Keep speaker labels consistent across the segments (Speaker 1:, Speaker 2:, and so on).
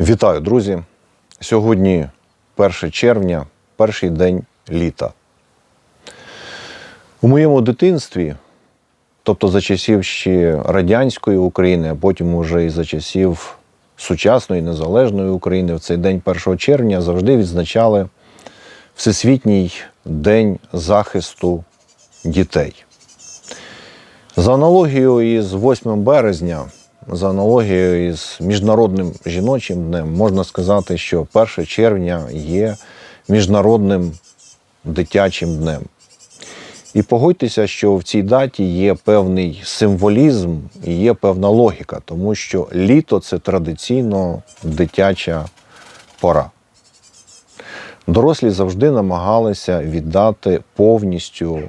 Speaker 1: Вітаю, друзі! Сьогодні 1 червня, перший день літа. У моєму дитинстві, тобто за часів ще радянської України, а потім уже і за часів сучасної незалежної України, в цей день 1 червня завжди відзначали Всесвітній день захисту дітей. За аналогією із 8 березня, за аналогією із Міжнародним жіночим днем, можна сказати, що 1 червня є міжнародним дитячим днем. І погодьтеся, що в цій даті є певний символізм і є певна логіка, тому що літо це традиційно дитяча пора. Дорослі завжди намагалися віддати повністю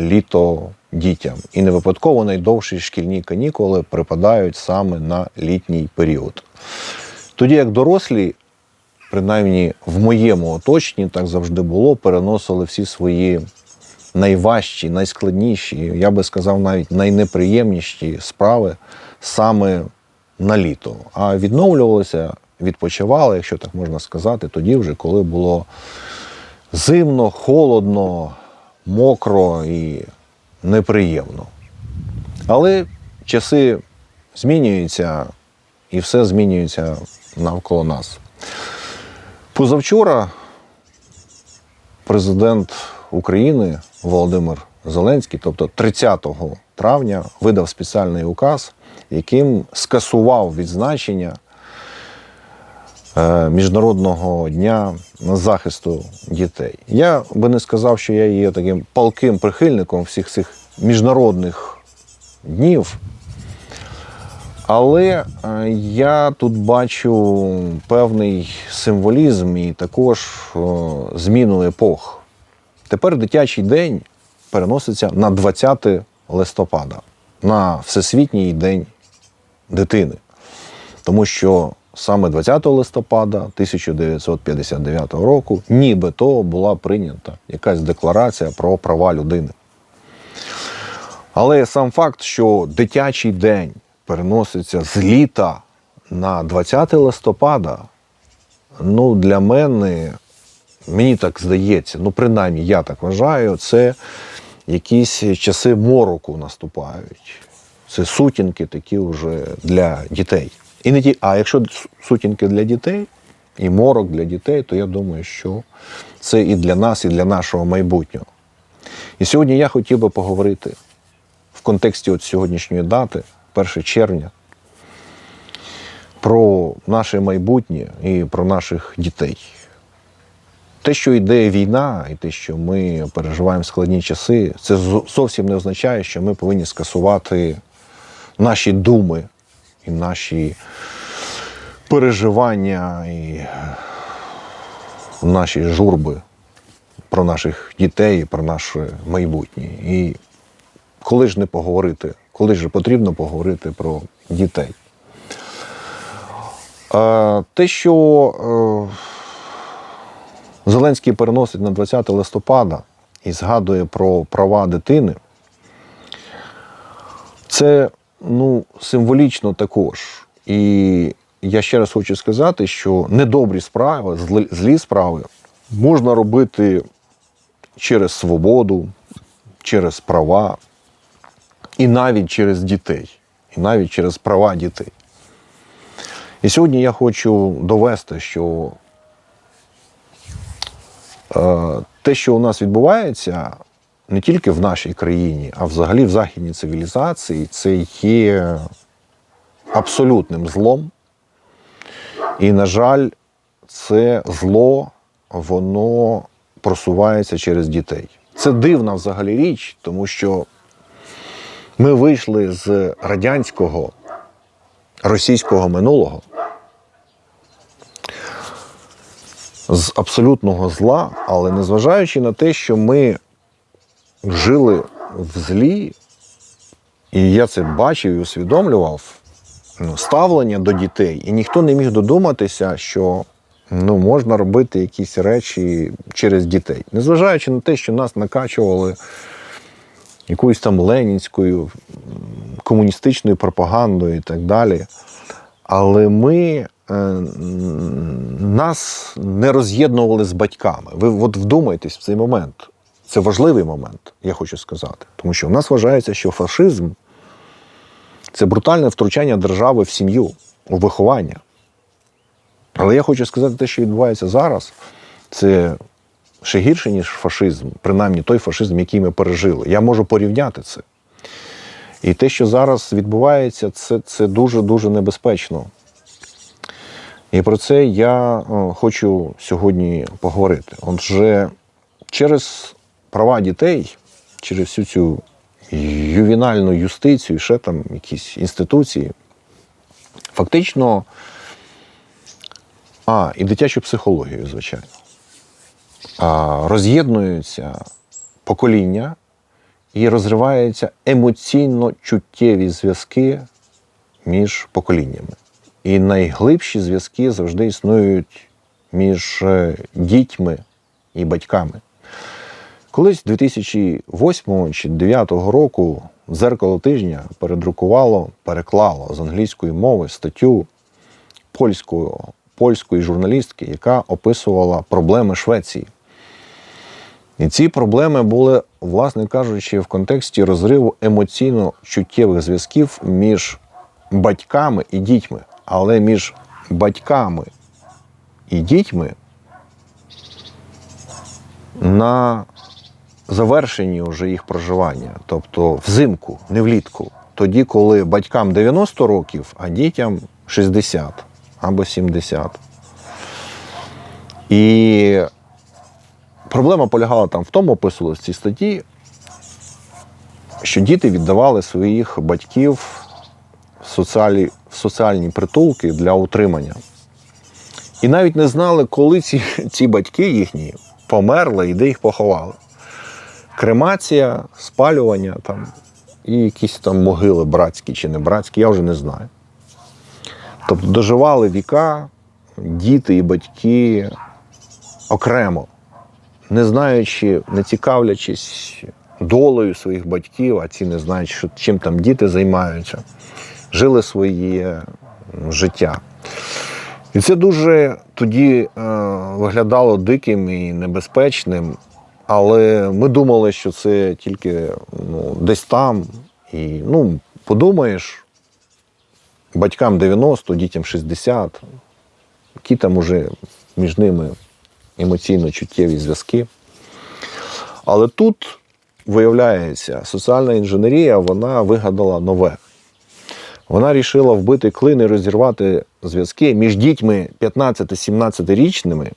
Speaker 1: літо дітям. І не випадково найдовші шкільні канікули припадають саме на літній період. Тоді як дорослі, принаймні в моєму оточенні, так завжди було, переносили всі свої найважчі, найскладніші, я би сказав, навіть найнеприємніші справи саме на літо. А відновлювалися, відпочивали, якщо так можна сказати, тоді вже, коли було зимно, холодно, мокро і неприємно. Але часи змінюються і все змінюється навколо нас. Позавчора президент України Володимир Зеленський, тобто 30 травня, видав спеціальний указ, яким скасував відзначення Міжнародного дня захисту дітей. Я би не сказав, що я є таким палким прихильником всіх цих міжнародних днів. Але е, я тут бачу певний символізм і також зміну епох. Тепер дитячий день переноситься на 20 листопада, на Всесвітній день дитини. Тому що саме 20 листопада 1959 року нібито була прийнята якась декларація про права людини. Але сам факт, що дитячий день переноситься з літа на 20 листопада, ну, для мене, мені так здається, ну, принаймні, я так вважаю, це якісь часи мороку наступають. Це сутінки такі вже для дітей. І не ті, а якщо сутінки для дітей і морок для дітей, то я думаю, що це і для нас, і для нашого майбутнього. І сьогодні я хотів би поговорити в контексті от сьогоднішньої дати, 1 червня, про наше майбутнє і про наших дітей. Те, що йде війна, і те, що ми переживаємо складні часи, це зовсім не означає, що ми повинні скасувати наші думи і наші переживання і наші журби про наших дітей, про наше майбутнє. І коли ж не поговорити, коли ж потрібно поговорити про дітей. Те, що е, Зеленський переносить на 20 листопада і згадує про права дитини, це ну, символічно також. І я ще раз хочу сказати, що недобрі справи, злі справи можна робити через свободу, через права, і навіть через дітей, і навіть через права дітей. І сьогодні я хочу довести, що е, те, що у нас відбувається, не тільки в нашій країні, а взагалі в західній цивілізації, це є абсолютним злом. І, на жаль, це зло, воно просувається через дітей. Це дивна взагалі річ, тому що ми вийшли з радянського, російського минулого, з абсолютного зла, але незважаючи на те, що ми жили в злі, і я це бачив і усвідомлював, ну, ставлення до дітей, і ніхто не міг додуматися, що ну, можна робити якісь речі через дітей. Незважаючи на те, що нас накачували якоюсь там ленінською, комуністичною пропагандою і так далі. Але ми е, нас не роз'єднували з батьками. Ви от вдумайтесь в цей момент. Це важливий момент, я хочу сказати. Тому що в нас вважається, що фашизм це брутальне втручання держави в сім'ю, у виховання. Але я хочу сказати, те, що відбувається зараз, це ще гірше, ніж фашизм, принаймні той фашизм, який ми пережили. Я можу порівняти це. І те, що зараз відбувається, це, це дуже-дуже небезпечно. І про це я е, хочу сьогодні поговорити. Отже, через права дітей, через всю цю ювінальну юстицію, ще там якісь інституції, фактично, а, і дитячу психологію, звичайно, а, роз'єднуються покоління і розриваються емоційно чуттєві зв'язки між поколіннями. І найглибші зв'язки завжди існують між е, дітьми і батьками. Колись 2008 чи 2009 року дзеркало тижня передрукувало, переклало з англійської мови статтю польської, польської журналістки, яка описувала проблеми Швеції. І ці проблеми були, власне кажучи, в контексті розриву емоційно-чуттєвих зв'язків між батьками і дітьми. Але між батьками і дітьми на завершенні вже їх проживання, тобто взимку, не влітку. Тоді, коли батькам 90 років, а дітям 60 або 70. І проблема полягала там в тому, описувалось в цій статті, що діти віддавали своїх батьків в соціалі, в соціальні притулки для утримання. І навіть не знали, коли ці, ці батьки їхні померли і де їх поховали. Кремація, спалювання там, і якісь там могили братські чи не братські, я вже не знаю. Тобто доживали віка, діти і батьки окремо, не знаючи, не цікавлячись долею своїх батьків, а ці не знають, що, чим там діти займаються, жили своє життя. І це дуже тоді е, виглядало диким і небезпечним. Але ми думали, що це тільки ну, десь там. І ну, подумаєш, батькам 90, дітям 60, які там уже між ними емоційно-чуттєві зв'язки. Але тут, виявляється, соціальна інженерія вона вигадала нове. Вона рішила вбити клин і розірвати зв'язки між дітьми 15-17 річними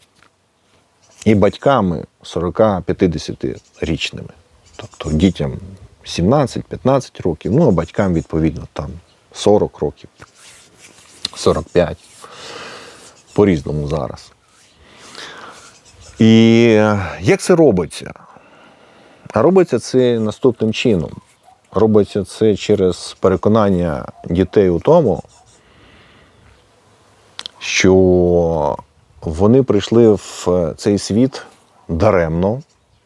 Speaker 1: і батьками 40-50 річними. Тобто дітям 17-15 років, ну а батькам, відповідно, там 40 років, 45. По-різному зараз. І як це робиться? А робиться це наступним чином. Робиться це через переконання дітей у тому, що вони прийшли в цей світ даремно,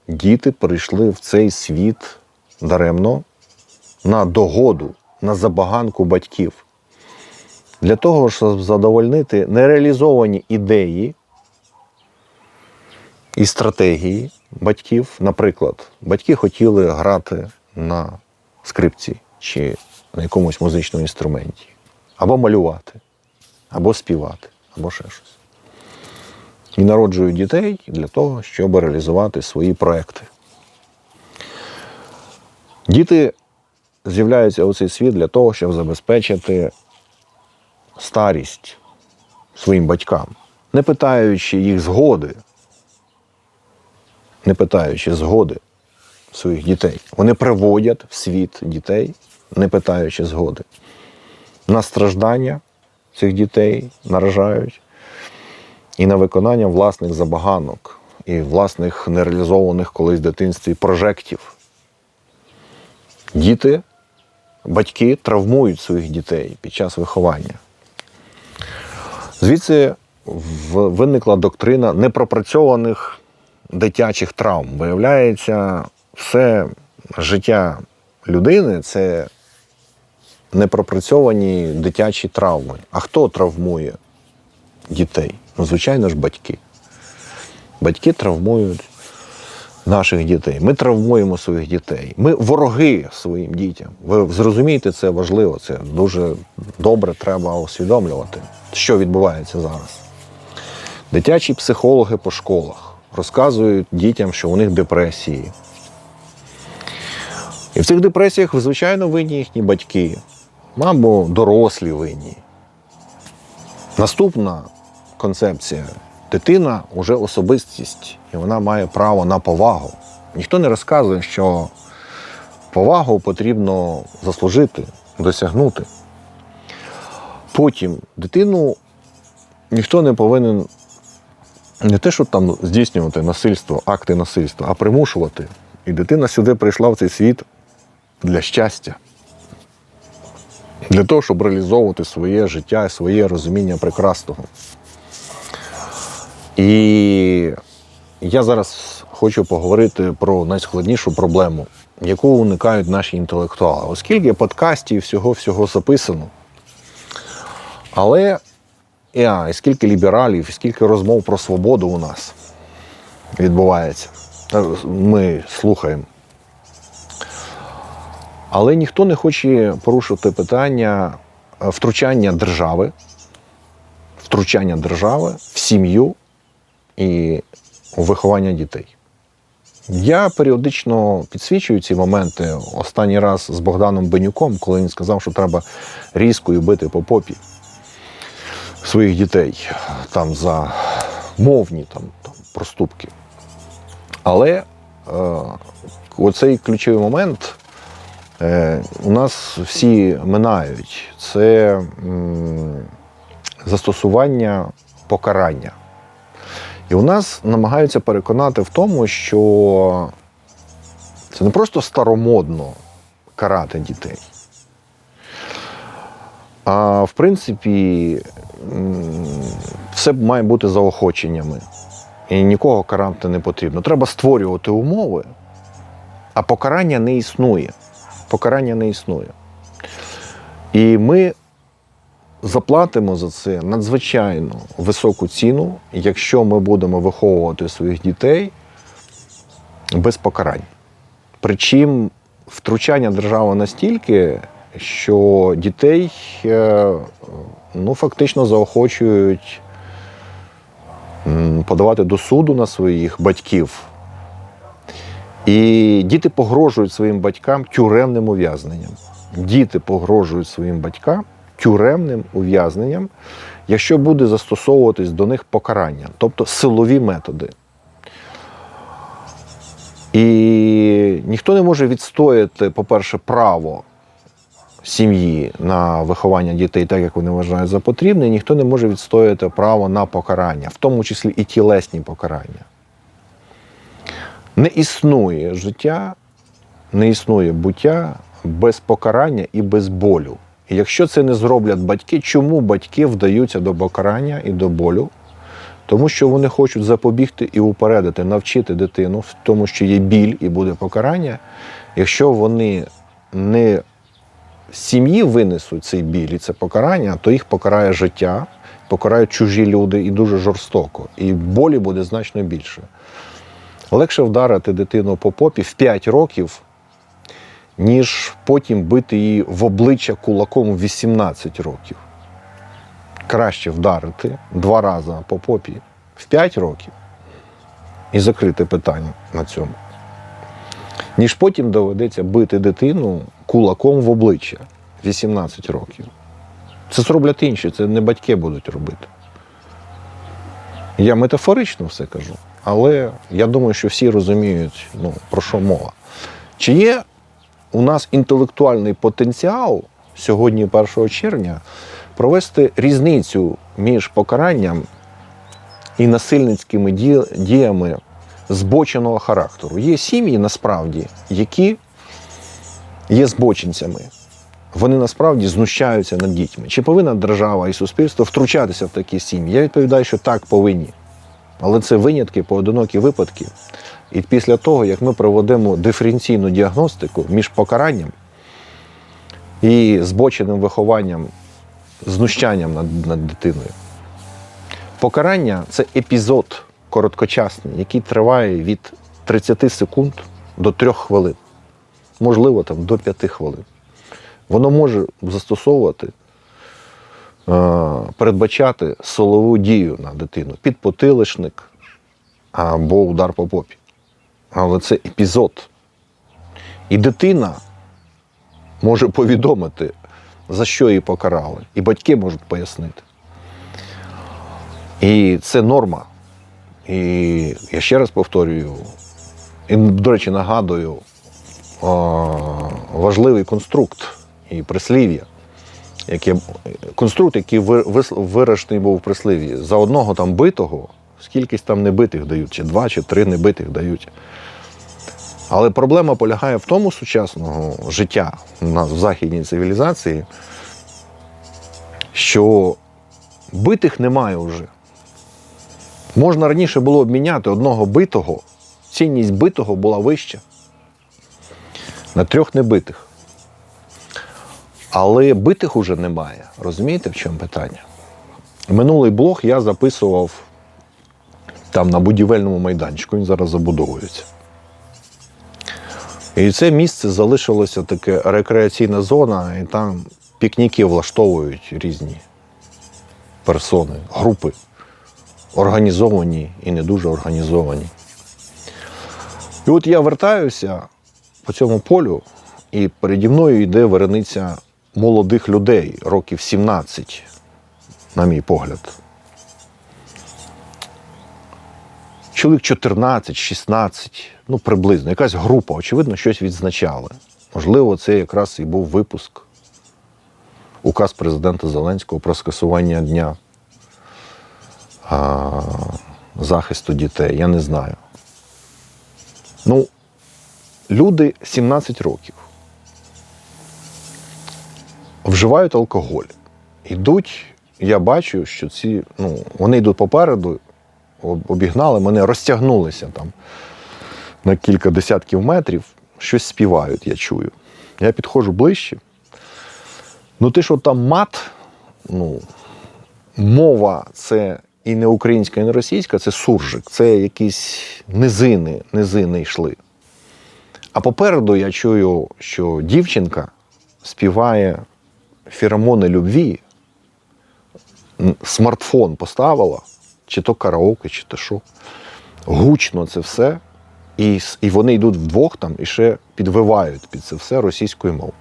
Speaker 1: діти прийшли в цей світ даремно на догоду, на забаганку батьків. Для того, щоб задовольнити нереалізовані ідеї і стратегії батьків. Наприклад, батьки хотіли грати на скрипці чи на якомусь музичному інструменті, або малювати, або співати, або ще щось. І народжують дітей для того, щоб реалізувати свої проекти. Діти з'являються у цей світ для того, щоб забезпечити старість своїм батькам, не питаючи їх згоди, не питаючи згоди своїх дітей. Вони приводять в світ дітей, не питаючи згоди. На страждання цих дітей наражають і на виконання власних забаганок і власних нереалізованих колись в дитинстві прожектів. Діти, батьки травмують своїх дітей під час виховання. Звідси виникла доктрина непропрацьованих дитячих травм. Виявляється, все життя людини це непропрацьовані дитячі травми. А хто травмує дітей? Ну, звичайно ж, батьки. Батьки травмують наших дітей. Ми травмуємо своїх дітей. Ми вороги своїм дітям. Ви зрозумієте, це важливо. Це дуже добре треба усвідомлювати, що відбувається зараз. Дитячі психологи по школах розказують дітям, що у них депресії. І в цих депресіях, звичайно, винні їхні батьки, або дорослі винні. Наступна концепція дитина вже особистість, і вона має право на повагу. Ніхто не розказує, що повагу потрібно заслужити, досягнути. Потім дитину ніхто не повинен не те, що там здійснювати насильство, акти насильства, а примушувати. І дитина сюди прийшла в цей світ для щастя. Для того, щоб реалізовувати своє життя і своє розуміння прекрасного. І я зараз хочу поговорити про найскладнішу проблему, яку уникають наші інтелектуали. Оскільки подкастів всього-всього записано. Але і, скільки лібералів, скільки розмов про свободу у нас відбувається. Ми слухаємо. Але ніхто не хоче порушити питання втручання держави, втручання держави в сім'ю і виховання дітей. Я періодично підсвічую ці моменти. Останній раз з Богданом Бенюком, коли він сказав, що треба різкою бити по попі своїх дітей там за мовні там, там, проступки. Але е, оцей ключовий момент е, у нас всі минають. Це м, застосування покарання. І у нас намагаються переконати в тому, що це не просто старомодно карати дітей. А в принципі, все має бути заохоченнями. І нікого карати не потрібно. Треба створювати умови, а покарання не існує. Покарання не існує. І ми заплатимо за це надзвичайно високу ціну, якщо ми будемо виховувати своїх дітей без покарань. Причому втручання держави настільки, що дітей е, ну, фактично заохочують подавати до суду на своїх батьків. І діти погрожують своїм батькам тюремним ув'язненням. Діти погрожують своїм батькам тюремним ув'язненням, якщо буде застосовуватись до них покарання, тобто силові методи. І ніхто не може відстояти, по-перше, право сім'ї на виховання дітей так, як вони вважають за потрібне, і ніхто не може відстояти право на покарання, в тому числі і тілесні покарання. Не існує життя, не існує буття без покарання і без болю. Якщо це не зроблять батьки, чому батьки вдаються до покарання і до болю? Тому що вони хочуть запобігти і упередити, навчити дитину в тому, що є біль і буде покарання. Якщо вони не з сім'ї винесуть цей біль і це покарання, то їх покарає життя, покарають чужі люди і дуже жорстоко. І болі буде значно більше. Легше вдарити дитину по попі в 5 років, ніж потім бити її в обличчя кулаком в 18 років. Краще вдарити два рази по попі в 5 років і закрити питання на цьому. Ніж потім доведеться бити дитину кулаком в обличчя 18 років. Це зроблять інші, це не батьки будуть робити. Я метафорично все кажу, але я думаю, що всі розуміють, ну, про що мова. Чи є у нас інтелектуальний потенціал сьогодні, 1 червня, провести різницю між покаранням і насильницькими діями збоченого характеру? Є сім'ї насправді, які є збочинцями. Вони насправді знущаються над дітьми. Чи повинна держава і суспільство втручатися в такі сім'ї? Я відповідаю, що так повинні. Але це винятки, поодинокі випадки. І після того, як ми проведемо диференційну діагностику між покаранням і збоченим вихованням, знущанням над, над дитиною, Покарання це епізод короткочасний, який триває від 30 секунд до 3 хвилин, можливо, там до 5 хвилин. Воно може застосовувати, передбачати силову дію на дитину, підпотилишник або удар по попі. Але це епізод. І дитина може повідомити, за що її покарали. І батьки можуть пояснити. І це норма. І я ще раз повторюю, і, до речі, нагадую о, важливий конструкт і прислів'я. Яке, конструкт, який ви- виражений був в прислів'ї. За одного там битого, скількись там небитих дають, чи два, чи три небитих дають. Але проблема полягає в тому сучасного життя у нас в західній цивілізації, що битих немає вже. Можна раніше було обміняти одного битого, цінність битого була вища на трьох небитих. Але битих уже немає. Розумієте, в чому питання? Минулий блог я записував там на будівельному майданчику, він зараз забудовується. І це місце залишилося таке рекреаційна зона, і там пікніки влаштовують різні персони, групи, організовані і не дуже організовані. І от я вертаюся по цьому полю, і переді мною йде верениця молодих людей, років 17, на мій погляд. Чоловік 14, 16, ну приблизно, якась група, очевидно, щось відзначали. Можливо, це якраз і був випуск. Указ президента Зеленського про скасування дня а, захисту дітей. Я не знаю. Ну, люди 17 років вживають алкоголь. Йдуть, я бачу, що ці, ну, вони йдуть попереду, обігнали мене, розтягнулися там на кілька десятків метрів, щось співають, я чую. Я підходжу ближче. Ну, ти що там мат, ну, мова це і не українська, і не російська, це суржик, це якісь низини, низини йшли. А попереду я чую, що дівчинка співає феромони любві, смартфон поставила, чи то караоке, чи то що. Гучно це все. І, і вони йдуть вдвох там і ще підвивають під це все російською мовою.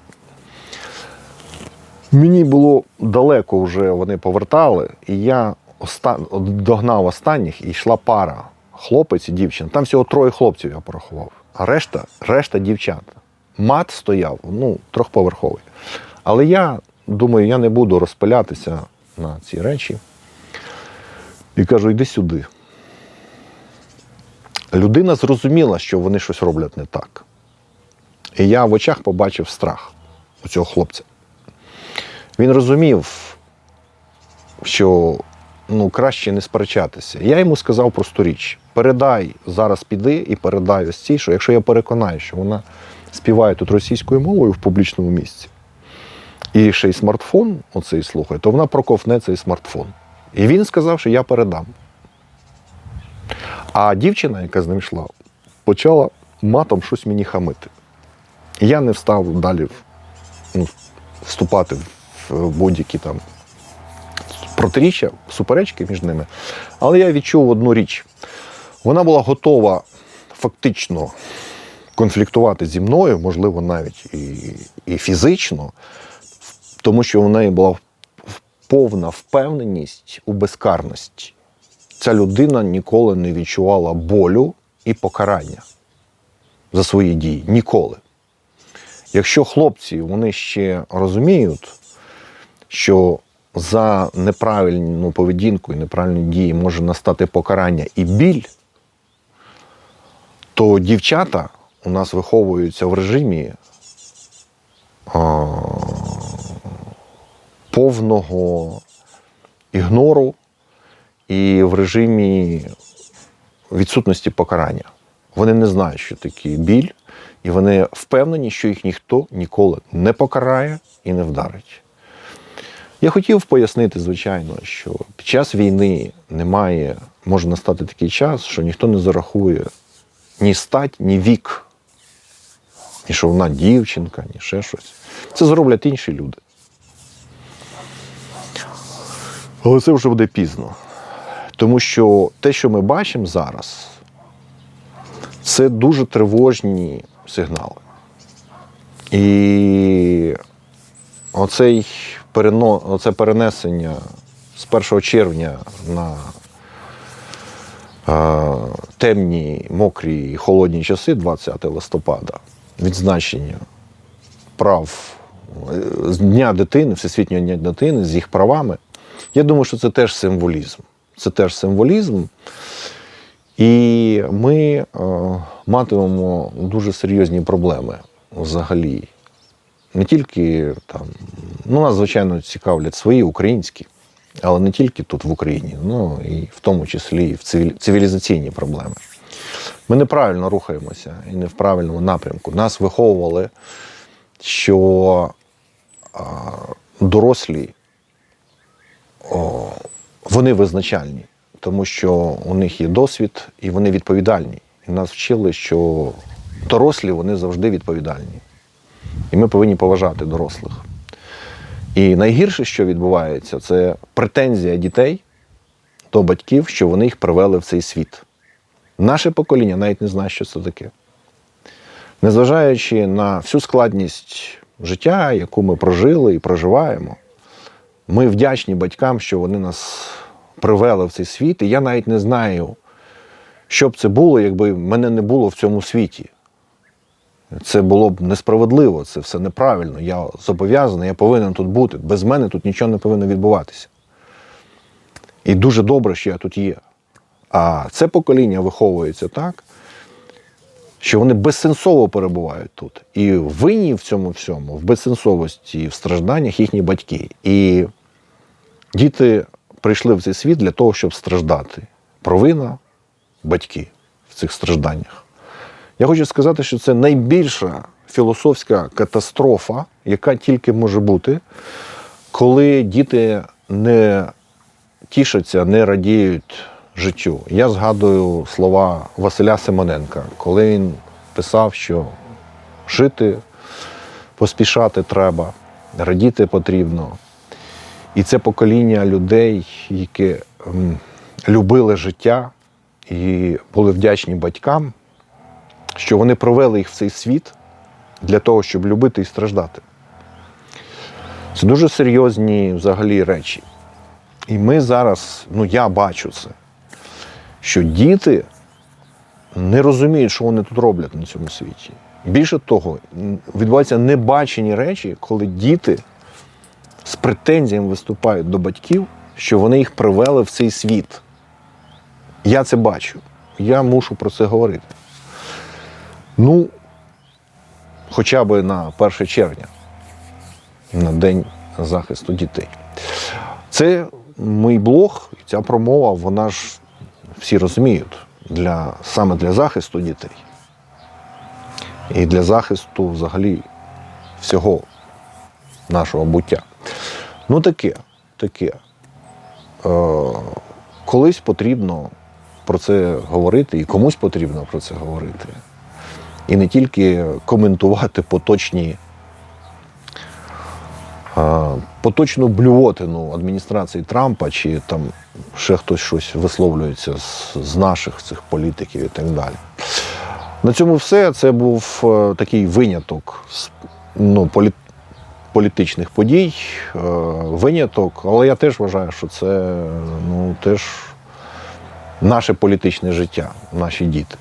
Speaker 1: Мені було далеко вже вони повертали, і я оста... догнав останніх і йшла пара. Хлопець і дівчина. Там всього троє хлопців я порахував, а решта, решта дівчата. Мат стояв, ну, трьохповерховий. Але я думаю, я не буду розпилятися на ці речі. І кажу, йди сюди. Людина зрозуміла, що вони щось роблять не так. І я в очах побачив страх у цього хлопця. Він розумів, що ну, краще не сперечатися. Я йому сказав просту річ: передай, зараз піди і передай ось цій, що якщо я переконаю, що вона співає тут російською мовою в публічному місці, і ще й смартфон оцей слухає, то вона проковтне цей смартфон. І він сказав, що я передам. А дівчина, яка з ним йшла, почала матом щось мені хамити. Я не встав далі ну, вступати в будь-які там протиріччя, суперечки між ними. Але я відчув одну річ. Вона була готова фактично конфліктувати зі мною, можливо, навіть і, і фізично, тому що в неї була повна впевненість у безкарності. Ця людина ніколи не відчувала болю і покарання за свої дії. Ніколи. Якщо хлопці вони ще розуміють, що за неправильну поведінку і неправильні дії може настати покарання і біль, то дівчата у нас виховуються в режимі повного ігнору і в режимі відсутності покарання. Вони не знають, що таке біль, і вони впевнені, що їх ніхто ніколи не покарає і не вдарить. Я хотів пояснити, звичайно, що під час війни немає, може настати такий час, що ніхто не зарахує ні стать, ні вік, ні що вона дівчинка, ні ще щось. Це зроблять інші люди. Але це вже буде пізно. Тому що те, що ми бачимо зараз, це дуже тривожні сигнали. І оцей перено, оце перенесення з 1 червня на е, темні, мокрі і холодні часи, 20 листопада, відзначення прав е, з Дня дитини, Всесвітнього дня дитини, з їх правами. Я думаю, що це теж символізм. Це теж символізм. І ми е, матимемо дуже серйозні проблеми взагалі. Не тільки там, ну, нас, звичайно, цікавлять свої українські, але не тільки тут в Україні, ну і в тому числі і в цивілізаційні проблеми. Ми неправильно рухаємося і не в правильному напрямку. Нас виховували, що дорослі вони визначальні, тому що у них є досвід і вони відповідальні. І нас вчили, що дорослі вони завжди відповідальні. І ми повинні поважати дорослих. І найгірше, що відбувається, це претензія дітей до батьків, що вони їх привели в цей світ. Наше покоління навіть не знає, що це таке. Незважаючи на всю складність життя, яку ми прожили і проживаємо, ми вдячні батькам, що вони нас привели в цей світ. І я навіть не знаю, що б це було, якби мене не було в цьому світі. Це було б несправедливо, це все неправильно. Я зобов'язаний, я повинен тут бути. Без мене тут нічого не повинно відбуватися. І дуже добре, що я тут є. А це покоління виховується так, що вони безсенсово перебувають тут. І винні в цьому всьому, в безсенсовості, в стражданнях їхні батьки. І діти прийшли в цей світ для того, щоб страждати. Провина батьки в цих стражданнях. Я хочу сказати, що це найбільша філософська катастрофа, яка тільки може бути, коли діти не тішаться, не радіють життю. Я згадую слова Василя Симоненка, коли він писав, що жити, поспішати треба, радіти потрібно. І це покоління людей, які любили життя і були вдячні батькам, що вони провели їх в цей світ для того, щоб любити і страждати. Це дуже серйозні взагалі речі. І ми зараз, ну я бачу це, що діти не розуміють, що вони тут роблять на цьому світі. Більше того, відбуваються небачені речі, коли діти з претензіями виступають до батьків, що вони їх привели в цей світ. Я це бачу. Я мушу про це говорити. Ну, хоча б на 1 червня, на День захисту дітей. Це мій блог, ця промова, вона ж всі розуміють, для, саме для захисту дітей. І для захисту взагалі всього нашого буття. Ну, таке, таке. Е, колись потрібно про це говорити, і комусь потрібно про це говорити. І не тільки коментувати поточні, поточну блювотину адміністрації Трампа, чи там ще хтось щось висловлюється з, з наших цих політиків і так далі. На цьому все. Це був е, такий виняток ну, полі, політичних подій, е, виняток, але я теж вважаю, що це ну, теж наше політичне життя, наші діти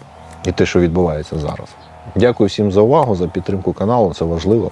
Speaker 1: і те, що відбувається зараз. Дякую всім за увагу, за підтримку каналу. Це важливо.